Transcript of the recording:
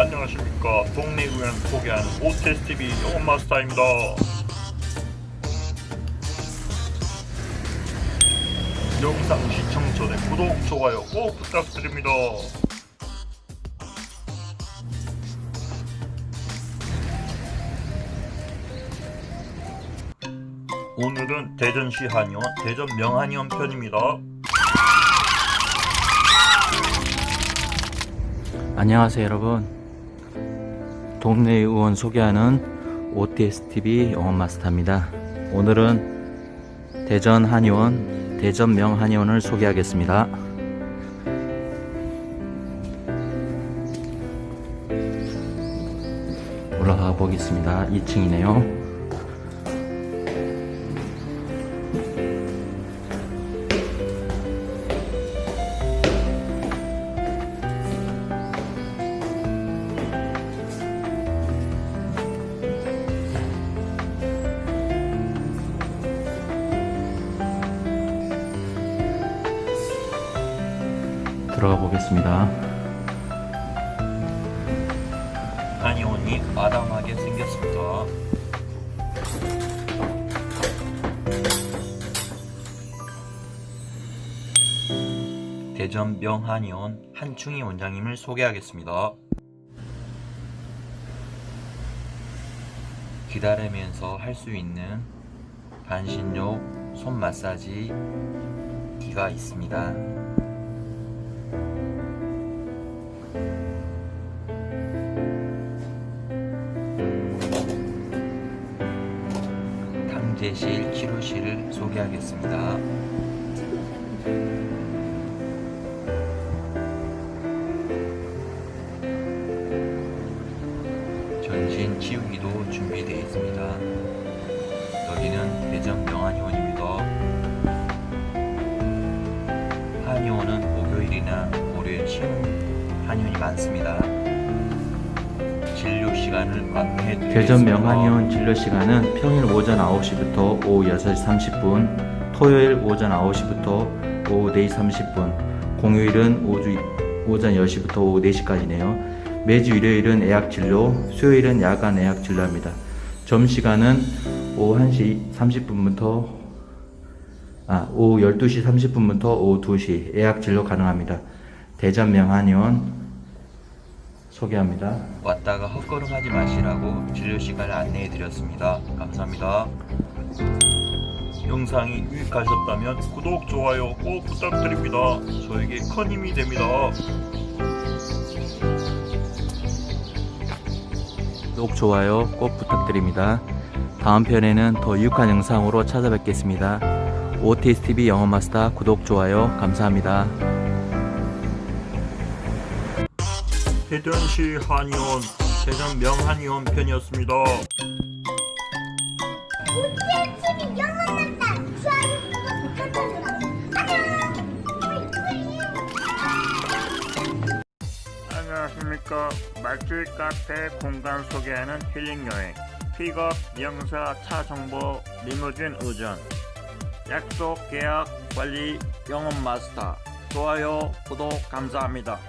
안녕하십니까. 동네 우연 소개하는 오테스TV 영업 마스터입니다. 영상 시청 전에 구독, 좋아요 꼭 부탁드립니다. 오늘은 대전시 한의원 대전 명한의원 편입니다. 안녕하세요 여러분 동네 의원 소개하는 OTSTV 영업 마스터입니다. 오늘은 대전 한의원 대전 명한의원을 소개하겠습니다. 올라가 보겠습니다. 2층이네요 들어가 보겠습니다 한의원이 아담하게 생겼습니다 대전 명한의원 한충희 원장님을 소개하겠습니다. 기다리면서 할 수 있는 반신욕, 손 마사지 기가 있습니다. 탕제실, 치료실을 소개하겠습니다. 전신 치우기도 준비되어 있습니다. 여기는 대전 명한의원입니다. 한의원은 목요일이나 월요일 치우는 한의원이 많습니다. 진료 시간을 안내해 드리겠습니다. 대전 명한의원 진료 시간은 평일 오전 9시부터 오후 6시 30분, 토요일 오전 9시부터 오후 4시 30분, 공휴일은 오주, 오전 10시부터 오후 4시까지네요. 매주 일요일은 예약 진료, 수요일은 야간 예약 진료합니다. 점 시간은 오후 1시 30분부터 아, 오후 12시 30분부터 오후 2시 예약 진료 가능합니다. 대전 명한의원 소개합니다. 왔다가 헛걸음하지 마시라고 진료 시간을 안내해 드렸습니다. 감사합니다. 영상이 유익하셨다면 구독, 좋아요 꼭 부탁드립니다. 저에게 큰 힘이 됩니다. 구독, 좋아요 꼭 부탁드립니다. 다음 편에는 더 유익한 영상으로 찾아뵙겠습니다. OTSTV 영어 마스터 구독, 좋아요 감사합니다. 대전시 한의원, 대전 명한의원 편이었습니다. 안녕. 안녕하십니까. 맛집 카페 공간 소개하는 힐링 여행. 픽업, 명사, 차 정보, 리무진 의전. 약속, 계약, 관리, 영업 마스터. 좋아요, 구독 감사합니다.